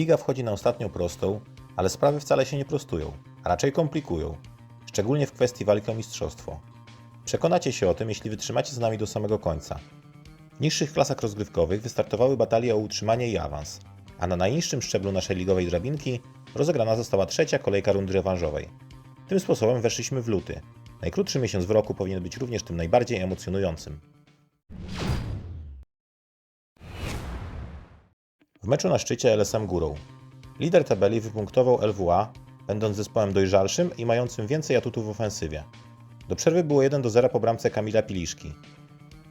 Liga wchodzi na ostatnią prostą, ale sprawy wcale się nie prostują, a raczej komplikują, szczególnie w kwestii walki o mistrzostwo. Przekonacie się o tym, jeśli wytrzymacie z nami do samego końca. W niższych klasach rozgrywkowych wystartowały batalie o utrzymanie i awans, a na najniższym szczeblu naszej ligowej drabinki rozegrana została trzecia kolejka rundy rewanżowej. Tym sposobem weszliśmy w luty. Najkrótszy miesiąc w roku powinien być również tym najbardziej emocjonującym. W meczu na szczycie LSM górą. Lider tabeli wypunktował LWA, będąc zespołem dojrzalszym i mającym więcej atutów w ofensywie. Do przerwy było 1 do 0 po bramce Kamila Piliszki.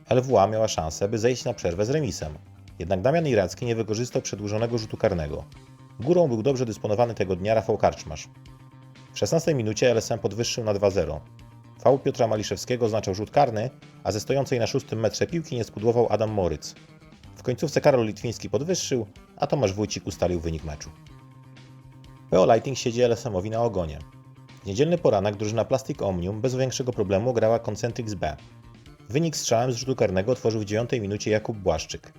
LWA miała szansę, by zejść na przerwę z remisem. Jednak Damian Iracki nie wykorzystał przedłużonego rzutu karnego. Górą był dobrze dysponowany tego dnia Rafał Karczmasz. W 16 minucie LSM podwyższył na 2-0. Faul Piotra Maliszewskiego oznaczał rzut karny, a ze stojącej na szóstym metrze piłki nie spudłował Adam Moryc. W końcówce Karol Litwiński podwyższył, a Tomasz Wójcik ustalił wynik meczu. PO Lighting siedzi LSM-owi na ogonie. W niedzielny poranek drużyna Plastic Omnium bez większego problemu grała Concentrix B. Wynik strzałem z rzutu karnego otworzył w 9 minucie Jakub Błaszczyk.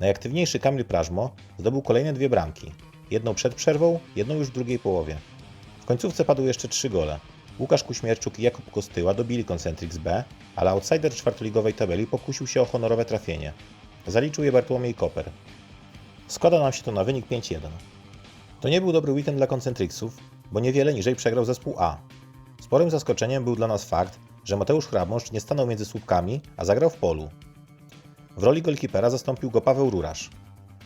Najaktywniejszy Kamil Prażmo zdobył kolejne dwie bramki. Jedną przed przerwą, jedną już w drugiej połowie. W końcówce padły jeszcze trzy gole. Łukasz Kuśmierczuk i Jakub Kostyła dobili Concentrix B, ale outsider czwartoligowej tabeli pokusił się o honorowe trafienie. Zaliczył je Bartłomiej Koper. Składa nam się to na wynik 5-1. To nie był dobry weekend dla Concentrixów, bo niewiele niżej przegrał zespół A. Sporym zaskoczeniem był dla nas fakt, że Mateusz Hrabąszcz nie stanął między słupkami, a zagrał w polu. W roli golkipera zastąpił go Paweł Rurasz.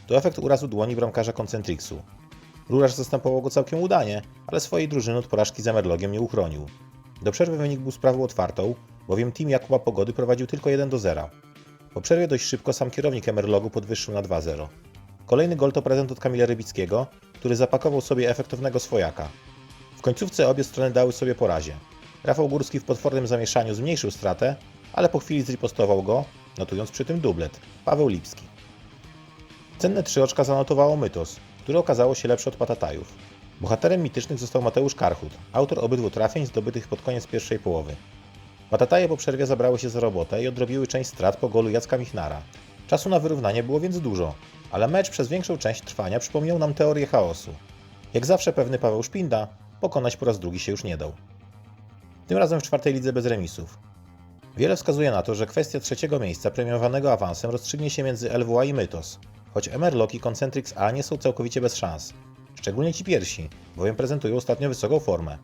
To efekt urazu dłoni bramkarza Concentrixu. Rurasz zastępował go całkiem udanie, ale swojej drużyny od porażki z Emerlogiem nie uchronił. Do przerwy wynik był sprawą otwartą, bowiem team Jakuba Pogody prowadził tylko 1 do 0. Po przerwie dość szybko sam kierownik Emerlogu podwyższył na 2-0. Kolejny gol to prezent od Kamila Rybickiego, który zapakował sobie efektownego swojaka. W końcówce obie strony dały sobie po razie. Rafał Górski w potwornym zamieszaniu zmniejszył stratę, ale po chwili zripostował go, notując przy tym dublet. Paweł Lipski. Cenne trzy oczka zanotowało Mytos, które okazało się lepsze od Patatajów. Bohaterem mitycznych został Mateusz Karchut, autor obydwu trafień zdobytych pod koniec pierwszej połowy. Patataje po przerwie zabrały się za robotę i odrobiły część strat po golu Jacka Michnara. Czasu na wyrównanie było więc dużo, ale mecz przez większą część trwania przypomniał nam teorię chaosu. Jak zawsze pewny Paweł Szpinda pokonać po raz drugi się już nie dał. Tym razem w czwartej lidze bez remisów. Wiele wskazuje na to, że kwestia trzeciego miejsca premiowanego awansem rozstrzygnie się między LWA i Mytos, choć Emerlock i Concentrix A nie są całkowicie bez szans. Szczególnie ci pierwsi, bowiem prezentują ostatnio wysoką formę.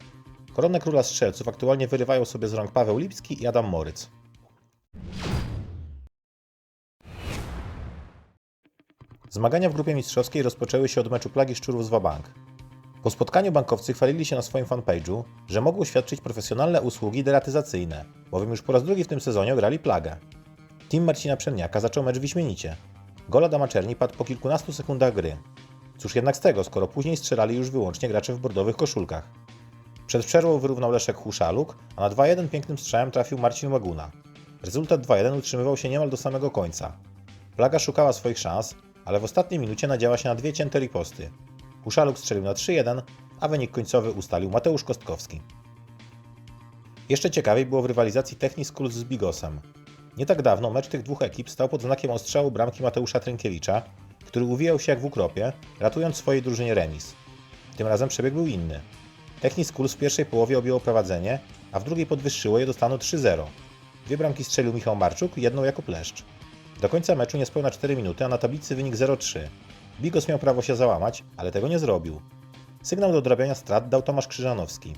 Koronę Króla Strzelców aktualnie wyrywają sobie z rąk Paweł Lipski i Adam Moryc. Zmagania w grupie mistrzowskiej rozpoczęły się od meczu Plagi Szczurów z Wabank. Po spotkaniu bankowcy chwalili się na swoim fanpage'u, że mogą świadczyć profesjonalne usługi deratyzacyjne, bowiem już po raz drugi w tym sezonie grali Plagę. Team Marcina Przemniaka zaczął mecz wyśmienicie. Gol Adama Czerni padł po kilkunastu sekundach gry. Cóż jednak z tego, skoro później strzelali już wyłącznie gracze w bordowych koszulkach. Przed przerwą wyrównał Leszek Huszaluk, a na 2-1 pięknym strzałem trafił Marcin Łaguna. Rezultat 2-1 utrzymywał się niemal do samego końca. Plaga szukała swoich szans, ale w ostatniej minucie nadziała się na dwie cięte riposty. Huszaluk strzelił na 3-1, a wynik końcowy ustalił Mateusz Kostkowski. Jeszcze ciekawiej było w rywalizacji Technis Schools z Bigosem. Nie tak dawno mecz tych dwóch ekip stał pod znakiem ostrzału bramki Mateusza Trynkiewicza, który uwijał się jak w ukropie, ratując swojej drużynie remis. Tym razem przebieg był inny. Technis Schools w pierwszej połowie objęło prowadzenie, a w drugiej podwyższyło je do stanu 3-0. Dwie bramki strzelił Michał Marczuk, jedną Jakub Leszcz. Do końca meczu niespełna 4 minuty, a na tablicy wynik 0-3. Bigos miał prawo się załamać, ale tego nie zrobił. Sygnał do odrabiania strat dał Tomasz Krzyżanowski.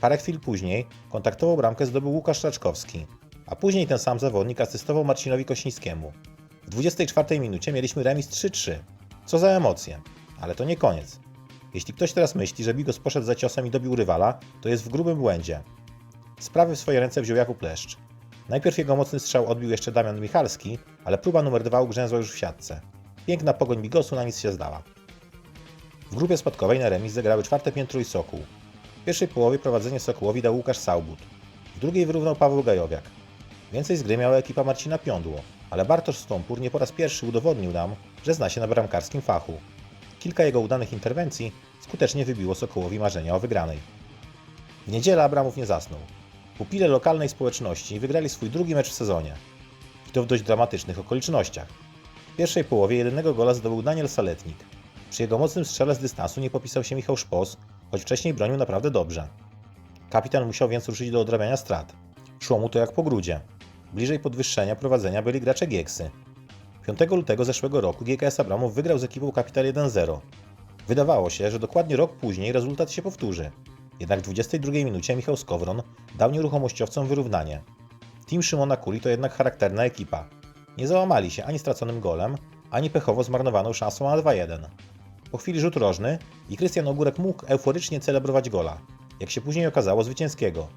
Parę chwil później kontaktową bramkę zdobył Łukasz Raczkowski, a później ten sam zawodnik asystował Marcinowi Kośnińskiemu. W 24 minucie mieliśmy remis 3-3. Co za emocje. Ale to nie koniec. Jeśli ktoś teraz myśli, że Bigos poszedł za ciosem i dobił rywala, to jest w grubym błędzie. Sprawy w swoje ręce wziął Jakub Leszcz. Najpierw jego mocny strzał odbił jeszcze Damian Michalski, ale próba numer dwa ugrzęzła już w siatce. Piękna pogoń Bigosu na nic się zdała. W grupie spadkowej na remis zagrały czwarte piętro i Sokół. W pierwszej połowie prowadzenie Sokołowi dał Łukasz Saubut. W drugiej wyrównał Paweł Gajowiak. Więcej z gry miała ekipa Marcina Piądło, ale Bartosz Stąpur nie po raz pierwszy udowodnił nam, że zna się na bramkarskim fachu. Kilka jego udanych interwencji skutecznie wybiło Sokołowi marzenia o wygranej. W niedzielę Abramów nie zasnął. Pupile lokalnej społeczności wygrali swój drugi mecz w sezonie. I to w dość dramatycznych okolicznościach. W pierwszej połowie jedynego gola zdobył Daniel Saletnik. Przy jego mocnym strzale z dystansu nie popisał się Michał Szpos, choć wcześniej bronił naprawdę dobrze. Kapitan musiał więc ruszyć do odrabiania strat. Szło mu to jak po grudzie. Bliżej podwyższenia prowadzenia byli gracze Gieksy. 5 lutego zeszłego roku GKS Abramów wygrał z ekipą Kapital 1-0. Wydawało się, że dokładnie rok później rezultat się powtórzy. Jednak w 22 minucie Michał Skowron dał nieruchomościowcom wyrównanie. Team Szymona Kuli to jednak charakterna ekipa. Nie załamali się ani straconym golem, ani pechowo zmarnowaną szansą na 2-1. Po chwili rzut rożny i Krystian Ogórek mógł euforycznie celebrować gola, jak się później okazało zwycięskiego.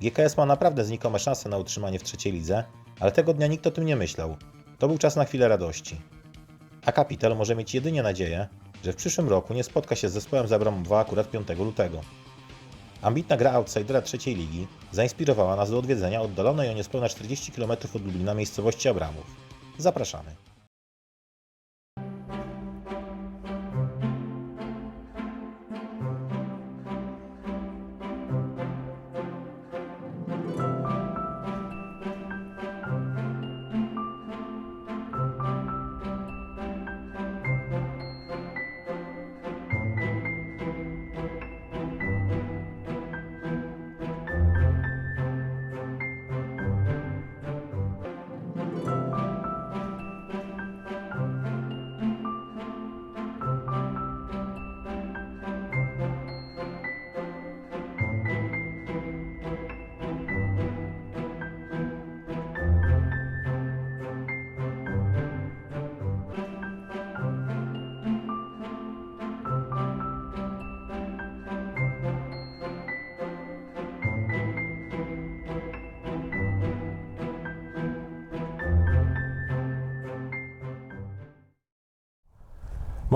GKS ma naprawdę znikome szanse na utrzymanie w trzeciej lidze, ale tego dnia nikt o tym nie myślał. To był czas na chwilę radości. A Kapital może mieć jedynie nadzieję, że w przyszłym roku nie spotka się z zespołem z Abramowa akurat 5 lutego. Ambitna gra outsidera trzeciej ligi zainspirowała nas do odwiedzenia oddalonej o niespełna 40 km od Lublina miejscowości Abramów. Zapraszamy.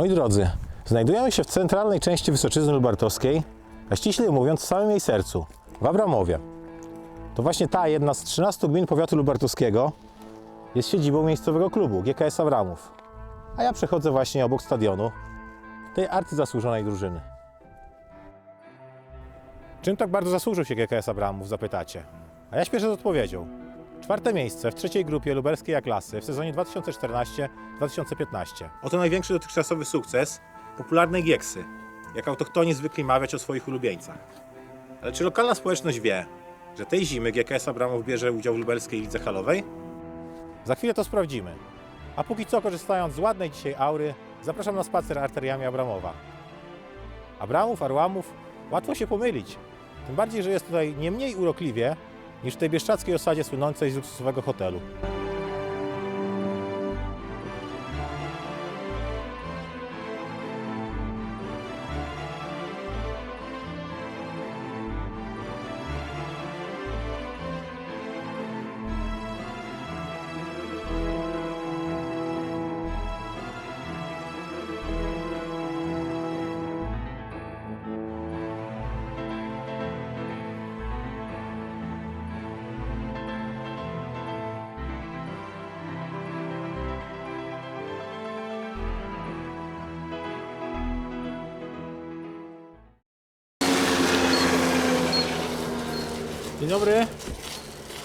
Moi drodzy, znajdujemy się w centralnej części Wysoczyzny Lubartowskiej, a ściślej mówiąc w samym jej sercu, w Abramowie. To właśnie ta jedna z 13 gmin powiatu lubartowskiego jest siedzibą miejscowego klubu GKS Abramów. A ja przechodzę właśnie obok stadionu tej arcyzasłużonej drużyny. Czym tak bardzo zasłużył się GKS Abramów, zapytacie? A ja śpieszę z odpowiedzią. Czwarte miejsce w trzeciej grupie lubelskiej A-klasy w sezonie 2014-2015. Oto największy dotychczasowy sukces popularnej Gieksy, jak autochtoni zwykli mawiać o swoich ulubieńcach. Ale czy lokalna społeczność wie, że tej zimy GKS Abramów bierze udział w lubelskiej lidze halowej? Za chwilę to sprawdzimy. A póki co, korzystając z ładnej dzisiaj aury, zapraszam na spacer arteriami Abramowa. Abramów, Arłamów, łatwo się pomylić. Tym bardziej, że jest tutaj nie mniej urokliwie niż w tej bieszczackiej osadzie słynącej z luksusowego hotelu.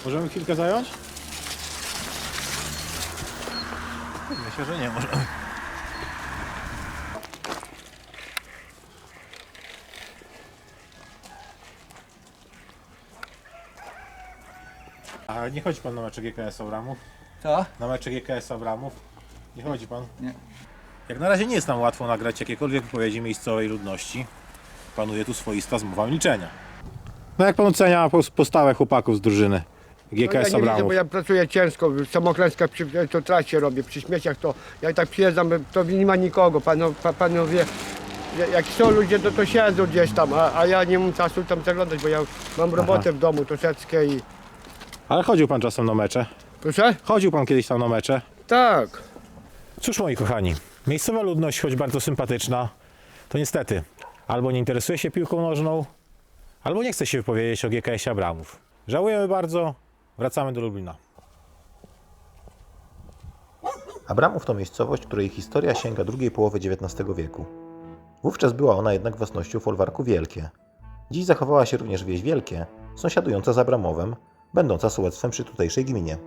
Możemy chwilkę zająć? Myślę, że nie możemy. A nie chodzi pan na mecze GKS Abramów? Co? Na mecze GKS Abramów? Nie chodzi pan? Nie. Jak na razie nie jest nam łatwo nagrać jakiekolwiek wypowiedzi miejscowej ludności. Panuje tu swoista zmowa milczenia. No jak pan ocenia pos- postawę chłopaków z drużyny No ja GKS nie widzę, Abramów? bo ja pracuję ciężko, samoklęska przy to trasie robię, przy śmieciach to jak tak przyjeżdżam, to nie ma nikogo, panu, pa, panowie, ja- jak są ludzie, to, to siedzą gdzieś tam, a, a ja nie mam czasu tam zaglądać, bo ja mam robotę w domu troszeczkę i... Ale chodził pan czasem na mecze? Proszę? Chodził pan kiedyś tam na mecze? Tak. Cóż moi kochani, miejscowa ludność, choć bardzo sympatyczna, to niestety albo nie interesuje się piłką nożną, albo nie chce się wypowiedzieć o GKS Abramów. Żałujemy bardzo, wracamy do Lublina. Abramów to miejscowość, której historia sięga drugiej połowy XIX wieku. Wówczas była ona jednak własnością folwarku Wielkie. Dziś zachowała się również wieś Wielkie, sąsiadująca z Abramowem, będąca sołectwem przy tutejszej gminie.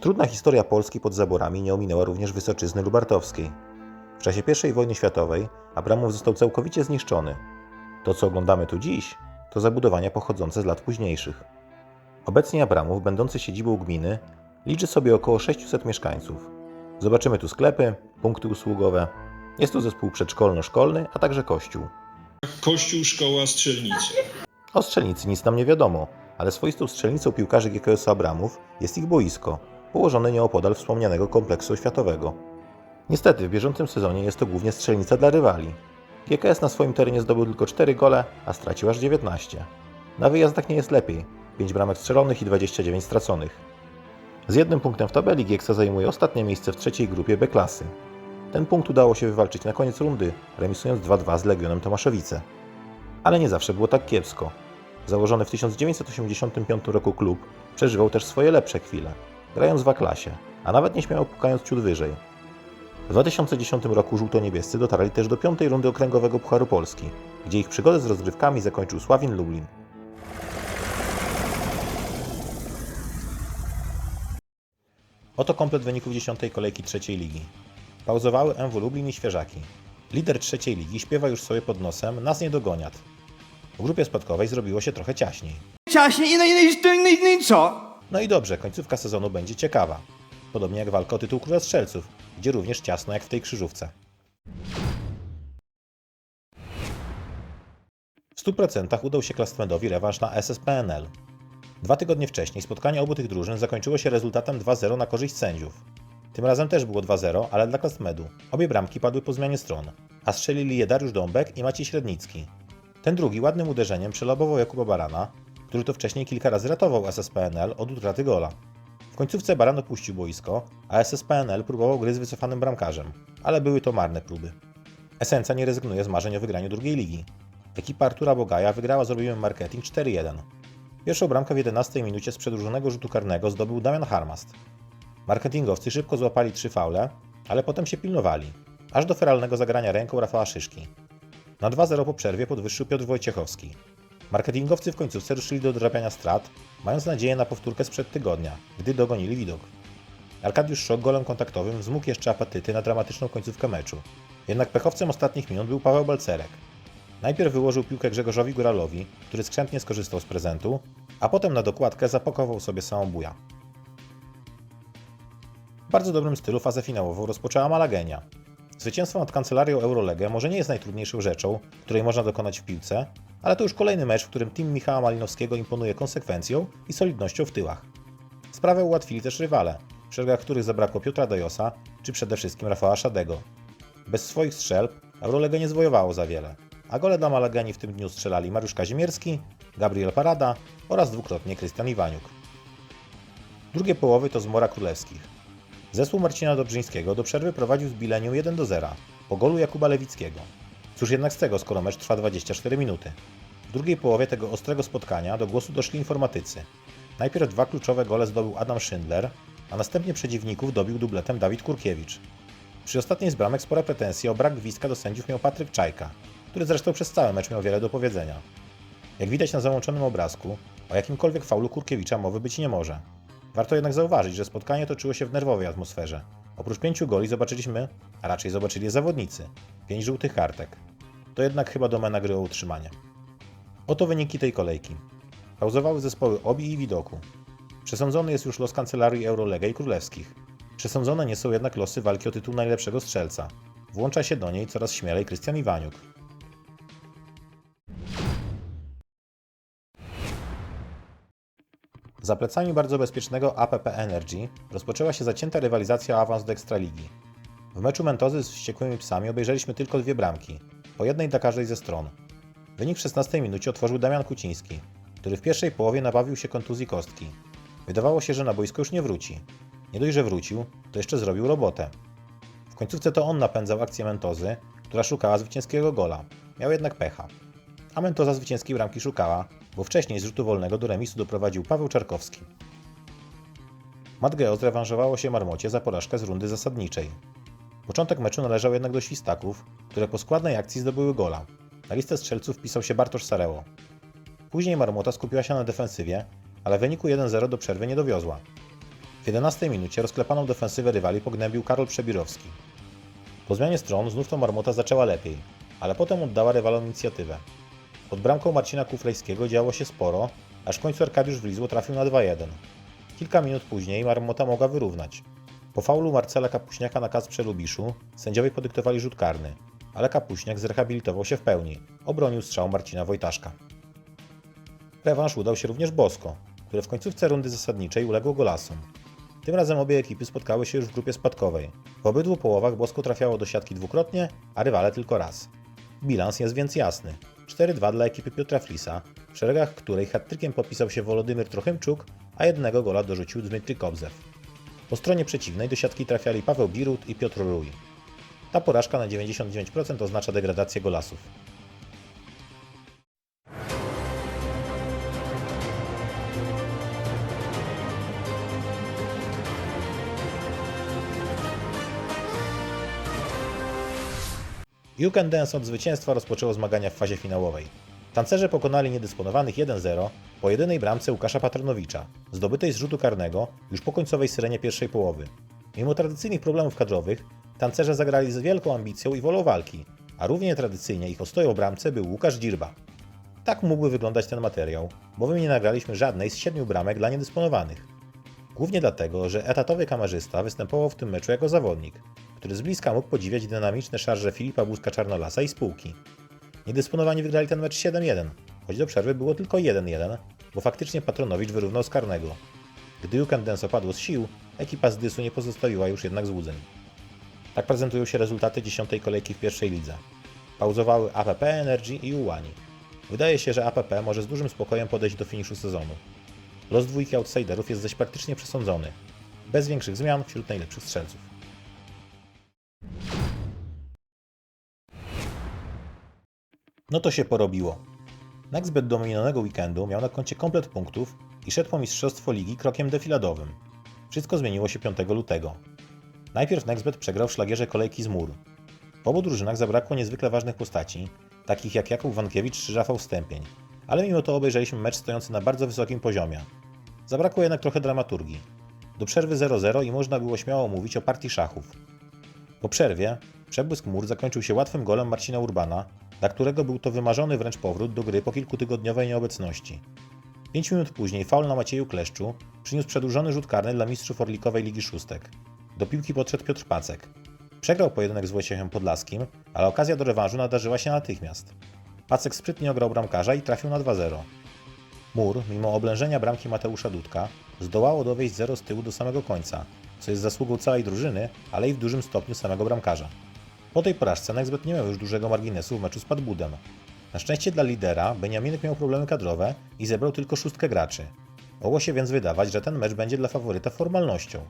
Trudna historia Polski pod zaborami nie ominęła również Wysoczyzny Lubartowskiej. W czasie I wojny światowej Abramów został całkowicie zniszczony. To, co oglądamy tu dziś, to zabudowania pochodzące z lat późniejszych. Obecnie Abramów, będący siedzibą gminy, liczy sobie około 600 mieszkańców. Zobaczymy tu sklepy, punkty usługowe. Jest tu zespół przedszkolno-szkolny, a także kościół. Kościół, szkoła, strzelnicy. O strzelnicy nic nam nie wiadomo, ale swoistą strzelnicą piłkarzy GKS Abramów jest ich boisko, położone nieopodal wspomnianego kompleksu oświatowego. Niestety w bieżącym sezonie jest to głównie strzelnica dla rywali. GKS na swoim terenie zdobył tylko 4 gole, a stracił aż 19. Na wyjazdach nie jest lepiej, 5 bramek strzelonych i 29 straconych. Z jednym punktem w tabeli Gieksa zajmuje ostatnie miejsce w trzeciej grupie B klasy. Ten punkt udało się wywalczyć na koniec rundy, remisując 2-2 z Legionem Tomaszowice. Ale nie zawsze było tak kiepsko. Założony w 1985 roku klub przeżywał też swoje lepsze chwile, grając w A-klasie, a nawet nieśmiało pukając ciut wyżej. W 2010 roku żółto-niebiescy dotarli też do piątej rundy okręgowego Pucharu Polski, gdzie ich przygodę z rozgrywkami zakończył Sławin Lublin. Oto komplet wyników dziesiątej kolejki trzeciej ligi. Pauzowały MW Lublin i Świeżaki. Lider trzeciej ligi śpiewa już sobie pod nosem Nas nie dogoniat. W grupie spadkowej zrobiło się trochę ciaśniej. Ciaśnie i no, i, no, i, no, i, no i co? No i dobrze, końcówka sezonu będzie ciekawa. Podobnie jak walka o tytuł Króla Strzelców, gdzie również ciasno jak w tej krzyżówce. W 100% udał się Klasmedowi rewanż na SSPNL. Dwa tygodnie wcześniej spotkanie obu tych drużyn zakończyło się rezultatem 2-0 na korzyść sędziów. Tym razem też było 2-0, ale dla Klasmedu. Obie bramki padły po zmianie stron, a strzelili je Dariusz Dąbek i Maciej Średnicki. Ten drugi ładnym uderzeniem przelobował Jakuba Barana, który to wcześniej kilka razy ratował SSPNL od utraty gola. W końcówce Baran opuścił boisko, a SSPNL próbował gry z wycofanym bramkarzem, ale były to marne próby. Esencja nie rezygnuje z marzeń o wygraniu drugiej ligi. Ekipa Artura Bogaja wygrała z Robimy Marketing 4-1. Pierwszą bramkę w 11 minucie z przedłużonego rzutu karnego zdobył Damian Harmast. Marketingowcy szybko złapali trzy faule, ale potem się pilnowali, aż do feralnego zagrania ręką Rafała Szyszki. Na 2-0 po przerwie podwyższył Piotr Wojciechowski. Marketingowcy w końcówce ruszyli do odrabiania strat, mając nadzieję na powtórkę sprzed tygodnia, gdy dogonili widok. Arkadiusz Szok golem kontaktowym wzmógł jeszcze apetyty na dramatyczną końcówkę meczu. Jednak pechowcem ostatnich minut był Paweł Balcerek. Najpierw wyłożył piłkę Grzegorzowi Góralowi, który skrzętnie skorzystał z prezentu, a potem na dokładkę zapakował sobie samobuja. W bardzo dobrym stylu fazę finałową rozpoczęła Malagenia. Zwycięstwo nad kancelarią Eurolegę może nie jest najtrudniejszą rzeczą, której można dokonać w piłce, ale to już kolejny mecz, w którym team Michała Malinowskiego imponuje konsekwencją i solidnością w tyłach. Sprawę ułatwili też rywale, w szeregach których zabrakło Piotra Dajosa czy przede wszystkim Rafała Szadego. Bez swoich strzelb Eurolega nie zwojowało za wiele, a gole dla Malageni w tym dniu strzelali Mariusz Kazimierski, Gabriel Parada oraz dwukrotnie Krystian Iwaniuk. Drugie połowy to zmora królewskich. Zespół Marcina Dobrzyńskiego do przerwy prowadził z bileniu 1 do 0 po golu Jakuba Lewickiego. Cóż jednak z tego, skoro mecz trwa 24 minuty. W drugiej połowie tego ostrego spotkania do głosu doszli informatycy. Najpierw dwa kluczowe gole zdobył Adam Schindler, a następnie przeciwników dobił dubletem Dawid Kurkiewicz. Przy ostatniej z bramek spore pretensje o brak gwizdka do sędziów miał Patryk Czajka, który zresztą przez cały mecz miał wiele do powiedzenia. Jak widać na załączonym obrazku, o jakimkolwiek faulu Kurkiewicza mowy być nie może. Warto jednak zauważyć, że spotkanie toczyło się w nerwowej atmosferze. Oprócz pięciu goli zobaczyliśmy, a raczej zobaczyli zawodnicy, pięć żółtych kartek. To jednak chyba domena gry o utrzymanie. Oto wyniki tej kolejki. Pauzowały zespoły Obi i Widoku. Przesądzony jest już los kancelarii Eurolega i Królewskich. Przesądzone nie są jednak losy walki o tytuł najlepszego strzelca. Włącza się do niej coraz śmielej Krystian Iwaniuk. Za plecami bardzo bezpiecznego APP Energy rozpoczęła się zacięta rywalizacja o awans do Ekstraligi. W meczu Mentozy z wściekłymi psami obejrzeliśmy tylko dwie bramki, po jednej dla każdej ze stron. Wynik w 16 minucie otworzył Damian Kuciński, który w pierwszej połowie nabawił się kontuzji kostki. Wydawało się, że na boisko już nie wróci. Nie dość, że wrócił, to jeszcze zrobił robotę. W końcówce to on napędzał akcję Mentozy, która szukała zwycięskiego gola. Miał jednak pecha. A Mentoza zwycięskiej bramki szukała, bo wcześniej z rzutu wolnego do remisu doprowadził Paweł Czarkowski. Matgeo zrewanżowało się Marmocie za porażkę z rundy zasadniczej. Początek meczu należał jednak do świstaków, które po składnej akcji zdobyły gola. Na listę strzelców wpisał się Bartosz Sareło. Później Marmota skupiła się na defensywie, ale w wyniku 1-0 do przerwy nie dowiozła. W 11 minucie rozklepaną defensywę rywali pognębił Karol Przebirowski. Po zmianie stron znów to Marmota zaczęła lepiej, ale potem oddała rywalom inicjatywę. Pod bramką Marcina Kuflejskiego działo się sporo, aż w końcu Arkadiusz Wlizło trafił na 2-1. Kilka minut później Marmota mogła wyrównać. Po faulu Marcela Kapuśniaka na Kacprze Lubiszu sędziowie podyktowali rzut karny, ale Kapuśniak zrehabilitował się w pełni. Obronił strzał Marcina Wojtaszka. Rewanż udał się również Bosko, które w końcówce rundy zasadniczej uległo golasom. Tym razem obie ekipy spotkały się już w grupie spadkowej. W obydwu połowach Bosko trafiało do siatki dwukrotnie, a rywale tylko raz. Bilans jest więc jasny. 4-2 dla ekipy Piotra Flisa, w szeregach której hat-trickiem popisał się Wolodymyr Trochymczuk, a jednego gola dorzucił Dmytry Kobzew. Po stronie przeciwnej do siatki trafiali Paweł Birut i Piotr Rój. Ta porażka na 99% oznacza degradację golasów. You Can Dance od zwycięstwa rozpoczęło zmagania w fazie finałowej. Tancerze pokonali niedysponowanych 1-0 po jedynej bramce Łukasza Patronowicza, zdobytej z rzutu karnego już po końcowej syrenie pierwszej połowy. Mimo tradycyjnych problemów kadrowych, tancerze zagrali z wielką ambicją i wolą walki, a równie tradycyjnie ich ostoją bramce był Łukasz Dzirba. Tak mógłby wyglądać ten materiał, bowiem nie nagraliśmy żadnej z siedmiu bramek dla niedysponowanych. Głównie dlatego, że etatowy kamerzysta występował w tym meczu jako zawodnik, który z bliska mógł podziwiać dynamiczne szarże Filipa Buzka-Czarnolasa i spółki. Niedysponowani wygrali ten mecz 7-1, choć do przerwy było tylko 1-1, bo faktycznie Patronowicz wyrównał z karnego. Gdy Jukan Dance opadło z sił, ekipa z Dysu nie pozostawiła już jednak złudzeń. Tak prezentują się rezultaty dziesiątej kolejki w pierwszej lidze. Pauzowały APP Energy i Ułani. Wydaje się, że APP może z dużym spokojem podejść do finiszu sezonu. Los dwójki outsiderów jest zaś praktycznie przesądzony, bez większych zmian wśród najlepszych strzelców. No to się porobiło. Nextbet do minionego weekendu miał na koncie komplet punktów i szedł po mistrzostwo ligi krokiem defiladowym. Wszystko zmieniło się 5 lutego. Najpierw Nextbet przegrał w szlagierze kolejki z mur. W obu drużynach zabrakło niezwykle ważnych postaci, takich jak Jakub Wankiewicz czy Rafał Stępień, ale mimo to obejrzeliśmy mecz stojący na bardzo wysokim poziomie. Zabrakło jednak trochę dramaturgii. Do przerwy 0-0 i można było śmiało mówić o partii szachów. Po przerwie przebłysk mur zakończył się łatwym golem Marcina Urbana, dla którego był to wymarzony wręcz powrót do gry po kilkutygodniowej nieobecności. Pięć minut później faul na Macieju Kleszczu przyniósł przedłużony rzut karny dla mistrzów Orlikowej Ligi Szóstek. Do piłki podszedł Piotr Pacek. Przegrał pojedynek z Wojciechem Podlaskim, ale okazja do rewanżu nadarzyła się natychmiast. Pacek sprytnie ograł bramkarza i trafił na 2-0. Mur, mimo oblężenia bramki Mateusza Dudka, zdołało dowieść 0 z tyłu do samego końca, co jest zasługą całej drużyny, ale i w dużym stopniu samego bramkarza. Po tej porażce Nexbet nie miał już dużego marginesu w meczu z Padbudem. Na szczęście dla lidera Beniaminek miał problemy kadrowe i zebrał tylko szóstkę graczy. Mogło się więc wydawać, że ten mecz będzie dla faworyta formalnością.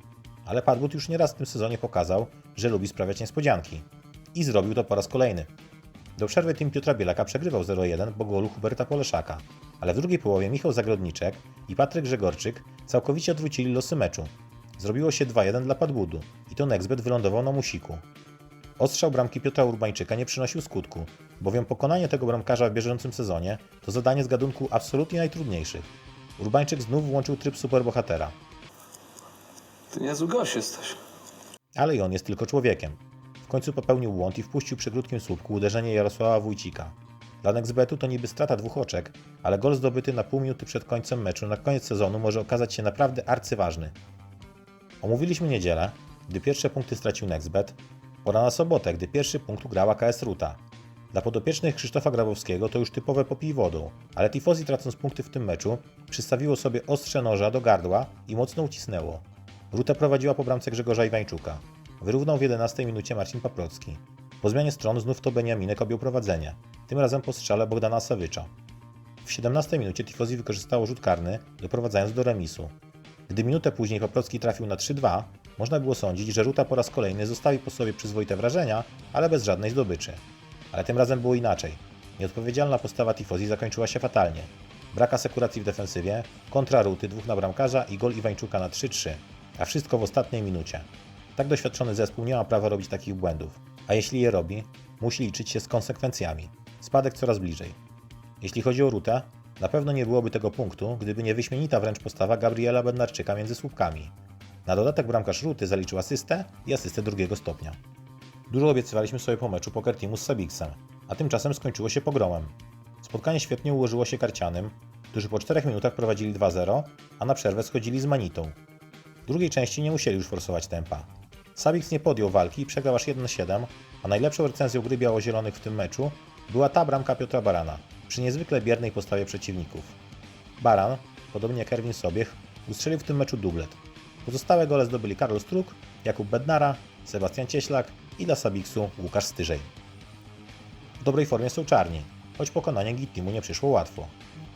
Ale Padbud już nieraz w tym sezonie pokazał, że lubi sprawiać niespodzianki. I zrobił to po raz kolejny. Do przerwy team Piotra Bielaka przegrywał 0-1 po golu Huberta Poleszaka, ale w drugiej połowie Michał Zagrodniczek i Patryk Grzegorczyk całkowicie odwrócili losy meczu. Zrobiło się 2-1 dla Padbudu i to Nexbet wylądował na musiku. Ostrzał bramki Piotra Urbańczyka nie przynosił skutku, bowiem pokonanie tego bramkarza w bieżącym sezonie to zadanie z gadunku absolutnie najtrudniejszych. Urbańczyk znów włączył tryb superbohatera, Ty niezły gość jesteś. ale i on jest tylko człowiekiem. W końcu popełnił błąd i wpuścił przy krótkim słupku uderzenie Jarosława Wójcika. Dla Nexbetu to niby strata dwóch oczek, ale gol zdobyty na pół minuty przed końcem meczu na koniec sezonu może okazać się naprawdę arcyważny. Omówiliśmy niedzielę, gdy pierwsze punkty stracił Nexbet, pora na sobotę, gdy pierwszy punkt grała KS Ruta. Dla podopiecznych Krzysztofa Grabowskiego to już typowe popij wodą, ale Tifozi tracąc punkty w tym meczu, przystawiło sobie ostrze noża do gardła i mocno ucisnęło. Ruta prowadziła po bramce Grzegorza Iwańczuka. Wyrównał w 11 minucie Marcin Paprocki. Po zmianie stron znów to Beniaminek objął prowadzenie, tym razem po strzale Bogdana Sawycza. W 17 minucie Tifozi wykorzystało rzut karny, doprowadzając do remisu. Gdy minutę później Paprocki trafił na 3-2, można było sądzić, że Ruta po raz kolejny zostawi po sobie przyzwoite wrażenia, ale bez żadnej zdobyczy. Ale tym razem było inaczej. Nieodpowiedzialna postawa Tifozi zakończyła się fatalnie. Brak asekuracji w defensywie, kontra Ruty, dwóch na bramkarza i gol Iwańczuka na 3-3, a wszystko w ostatniej minucie. Tak doświadczony zespół nie ma prawa robić takich błędów, a jeśli je robi, musi liczyć się z konsekwencjami. Spadek coraz bliżej. Jeśli chodzi o Rutę, na pewno nie byłoby tego punktu, gdyby nie wyśmienita wręcz postawa Gabriela Bednarczyka między słupkami. Na dodatek bramkarz Ruty zaliczył asystę i asystę drugiego stopnia. Dużo obiecywaliśmy sobie po meczu Poker Teamu z Sabixem, a tymczasem skończyło się pogromem. Spotkanie świetnie ułożyło się karcianym, którzy po 4 minutach prowadzili 2-0, a na przerwę schodzili z Manitą. W drugiej części nie musieli już forsować tempa. Sabix nie podjął walki i przegrał aż 1-7, a najlepszą recenzją gry biało-zielonych w tym meczu była ta bramka Piotra Barana przy niezwykle biernej postawie przeciwników. Baran, podobnie jak Erwin Sobiech, ustrzelił w tym meczu dublet. Pozostałe gole zdobyli Karol Struk, Jakub Bednara, Sebastian Cieślak i dla Sabiksu Łukasz Styżej. W dobrej formie są czarni, choć pokonanie Gittimu nie przyszło łatwo.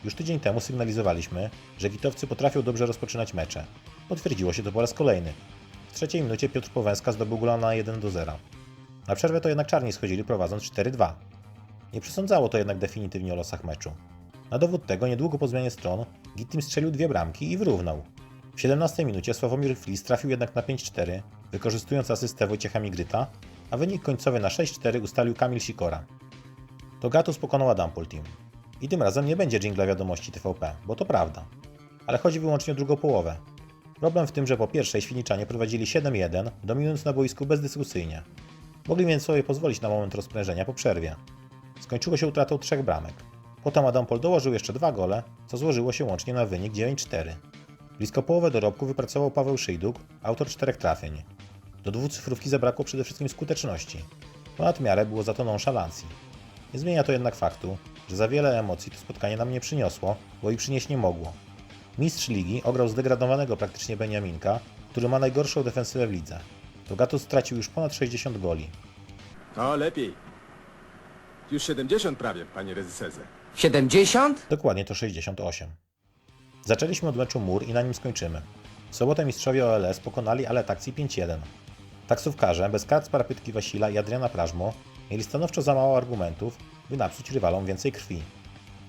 Już tydzień temu sygnalizowaliśmy, że gitowcy potrafią dobrze rozpoczynać mecze. Potwierdziło się to po raz kolejny. W trzeciej minucie Piotr Powęska zdobył gola na 1 do 0. Na przerwę to jednak czarni schodzili prowadząc 4-2. Nie przesądzało to jednak definitywnie o losach meczu. Na dowód tego niedługo po zmianie stron Gittim strzelił dwie bramki i wyrównał. W 17 minucie Sławomir Flis trafił jednak na 5-4, wykorzystując asystę Wojciecha Migryta, a wynik końcowy na 6-4 ustalił Kamil Sikora. To Gatus pokonał Adampol Team. I tym razem nie będzie dżingla wiadomości TVP, bo to prawda. Ale chodzi wyłącznie o drugą połowę. Problem w tym, że po pierwszej Świniczanie prowadzili 7-1, dominując na boisku bezdyskusyjnie. Mogli więc sobie pozwolić na moment rozprężenia po przerwie. Skończyło się utratą trzech bramek. Potem Adampol dołożył jeszcze dwa gole, co złożyło się łącznie na wynik 9-4. Blisko połowę dorobku wypracował Paweł Szyjduk, autor czterech trafień. Do dwucyfrówki zabrakło przede wszystkim skuteczności. Ponad miarę było za to nonszalancji. Nie zmienia to jednak faktu, że za wiele emocji to spotkanie nam nie przyniosło, bo i przynieść nie mogło. Mistrz ligi ograł zdegradowanego praktycznie Beniaminka, który ma najgorszą defensywę w lidze. To Gatus stracił już ponad 60 goli. O, lepiej. Już 70 prawie, panie rezyserze. 70? Dokładnie to 68. Zaczęliśmy od meczu Mur i na nim skończymy. W sobotę mistrzowie OLS pokonali ale takcji 5-1. Taksówkarze, bez kart z parapytki Wasila i Adriana Prażmo, mieli stanowczo za mało argumentów, by napsuć rywalom więcej krwi.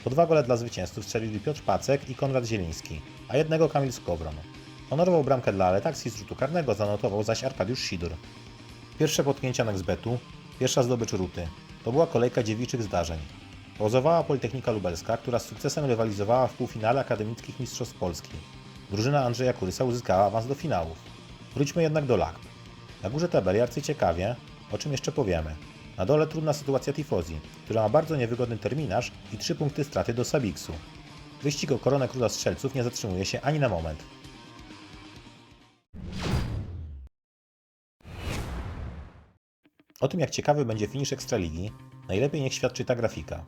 Po dwa gole dla zwycięzców strzelili Piotr Pacek i Konrad Zieliński, a jednego Kamil Skowron. Honorową bramkę dla Aletaksji z rzutu karnego zanotował zaś Arkadiusz Sidur. Pierwsze potknięcia Nexbetu, pierwsza zdobycz Ruty. To była kolejka dziewiczych zdarzeń. Pauzowała Politechnika Lubelska, która z sukcesem rywalizowała w półfinale akademickich mistrzostw Polski. Drużyna Andrzeja Kurysa uzyskała awans do finałów. Wróćmy jednak do LAK. Na górze tabeli arcyciekawie, o czym jeszcze powiemy. Na dole trudna sytuacja Tifozi, która ma bardzo niewygodny terminarz i trzy punkty straty do Sabiksu. Wyścig o koronę króla strzelców nie zatrzymuje się ani na moment. O tym, jak ciekawy będzie finisz Ekstraligi, najlepiej niech świadczy ta grafika.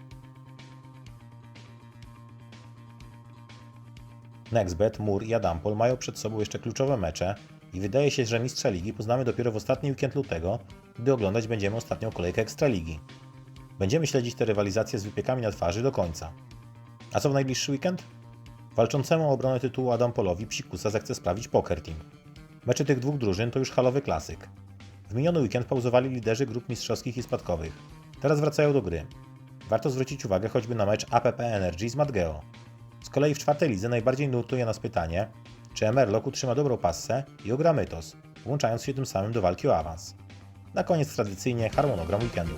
Nexbet, Mur i Adampol mają przed sobą jeszcze kluczowe mecze i wydaje się, że mistrza ligi poznamy dopiero w ostatni weekend lutego, gdy oglądać będziemy ostatnią kolejkę Ekstraligi. Będziemy śledzić te rywalizacje z wypiekami na twarzy do końca. A co w najbliższy weekend? Walczącemu o obronę tytułu Adampolowi psikusa zechce sprawić Poker Team. Mecze tych dwóch drużyn to już halowy klasyk. W miniony weekend pauzowali liderzy grup mistrzowskich i spadkowych. Teraz wracają do gry. Warto zwrócić uwagę choćby na mecz APP Energy z Madgeo. Z kolei w czwartej lidze najbardziej nurtuje nas pytanie, czy Emerlok utrzyma dobrą passę i ogra Mytos, włączając się tym samym do walki o awans. Na koniec tradycyjnie harmonogram weekendu.